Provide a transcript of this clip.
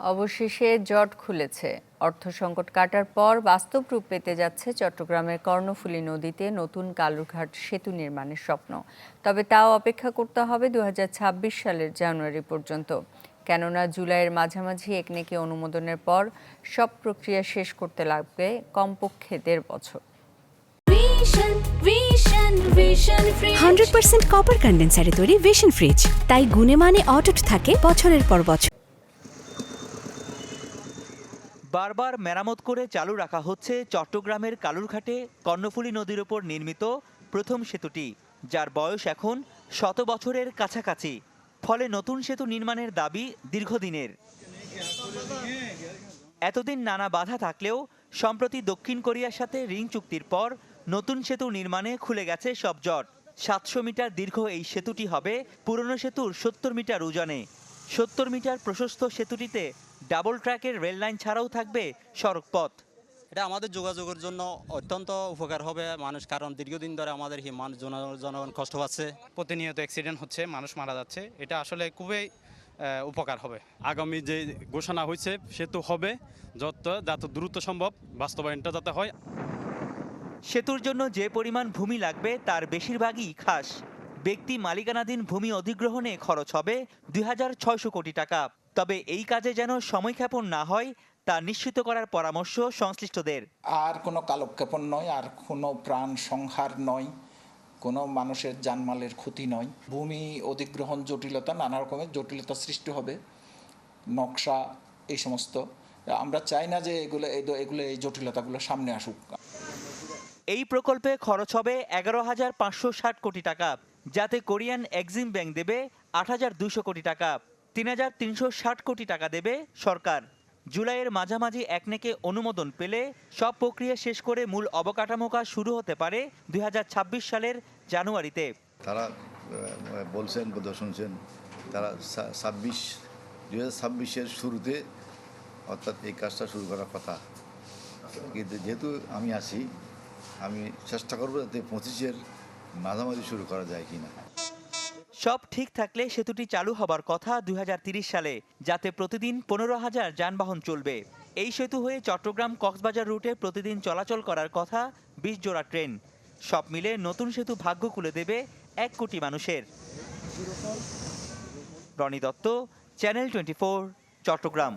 অবশেষে জট খুলেছে। অর্থ সংকট কাটার পর বাস্তব রূপ পেতে যাচ্ছে চট্টগ্রামের কর্ণফুলী নদীতে নতুন কালুরঘাট সেতু নির্মাণের স্বপ্ন। তবে তাও অপেক্ষা করতে হবে দুহাজার ছাব্বিশ সালের জানুয়ারি পর্যন্ত। কেননা জুলাইয়ের মাঝামাঝি একনেকে অনুমোদনের পর সব প্রক্রিয়া শেষ করতে লাগবে কমপক্ষে দেড় বছর. হান্ড্রেড পার্সেন্ট কপার কন্ডেন্সারে তৈরি ভিশন ফ্রিজ তাই গুণে মানে অটুট থাকে বছরের পর বছর। বারবার মেরামত করে চালু রাখা হচ্ছে চট্টগ্রামের কালুরঘাটে কর্ণফুলী নদীর ওপর নির্মিত প্রথম সেতুটি, যার বয়স এখন শত বছরের কাছাকাছি। ফলে নতুন সেতু নির্মাণের দাবি দীর্ঘদিনের। এতদিন নানা বাধা থাকলেও সম্প্রতি দক্ষিণ কোরিয়ার সাথে রিং চুক্তির পর নতুন সেতু নির্মাণে খুলে গেছে সব জট। সাতশো মিটার দীর্ঘ এই সেতুটি হবে পুরনো সেতুর সত্তর মিটার উজানে সত্তর মিটার প্রশস্ত সেতুটিতে ডাবল ট্র্যাকের রেল লাইন ছাড়াও থাকবে সড়ক পথ এটা আমাদের যোগাযোগের জন্য অত্যন্ত উপকার হবে মানুষ কারণ দীর্ঘদিন ধরে আমাদের হি- মানুষ জন- জনগণ কষ্ট পাচ্ছে। প্রতিনিয়ত অ্যাক্সিডেন্ট হচ্ছে মানুষ মারা যাচ্ছে। এটা আসলে খুবই উপকার হবে। আগামী যে ঘোষণা হয়েছে সেতু হবে যত যত দ্রুত সম্ভব বাস্তবায়নটা যাতে হয়। সেতুর জন্য যে পরিমাণ ভূমি লাগবে তার বেশিরভাগই খাস। ব্যক্তি মালিকানাধীন ভূমি অধিগ্রহণে খরচ হবে দুই হাজার ছয়শো কোটি টাকা। তবে এই কাজে যেন সময়ক্ষেপণ না হয় তা নিশ্চিত করার পরামর্শ সংশ্লিষ্টদের। আর কোনো কালক্ষেপণ নয় আর কোনো প্রাণ সংহার নয় কোনো মানুষের জানমালের ক্ষতি নয়। ভূমি অধিগ্রহণ জটিলতা নানা রকমের জটিলতা সৃষ্টি হবে নকশা এই সমস্ত। আমরা চাই না যে এগুলো এগুলো এই জটিলতাগুলো সামনে আসুক। এই প্রকল্পে খরচ হবে এগারো হাজার পাঁচশো ষাট কোটি টাকা যাতে কোরিয়ান এক্সিম ব্যাংক দেবে আট হাজার দুশো কোটি টাকা। তিন হাজার তিনশো ষাট কোটি টাকা দেবে সরকার। জুলাইয়ের মাঝামাঝি একনেকে অনুমোদন পেলে সব প্রক্রিয়া শেষ করে মূল অবকাঠামো কাজ শুরু হতে পারে দু হাজার ছাব্বিশ সালের জানুয়ারিতে। তারা বলছেন শুনছেন, তারা ছাব্বিশ, দুই হাজার ছাব্বিশের শুরুতে অর্থাৎ এই কাজটা শুরু করার কথা। কিন্তু যেহেতু আমি আছি, আমি চেষ্টা করব যাতে পঁচিশের মাঝামাঝি শুরু করা যায় কিনা। সব ঠিক থাকলে সেতুটি চালু হবার কথা দুই সালে, যাতে প্রতিদিন পনেরো হাজার যানবাহন চলবে। এই সেতু হয়ে চট্টগ্রাম কক্সবাজার রুটে প্রতিদিন চলাচল করার কথা বিশ জোড়া ট্রেন। সব মিলে নতুন সেতু ভাগ্য খুলে দেবে এক কোটি মানুষের। Rony Dutta, channel twenty Chattogram.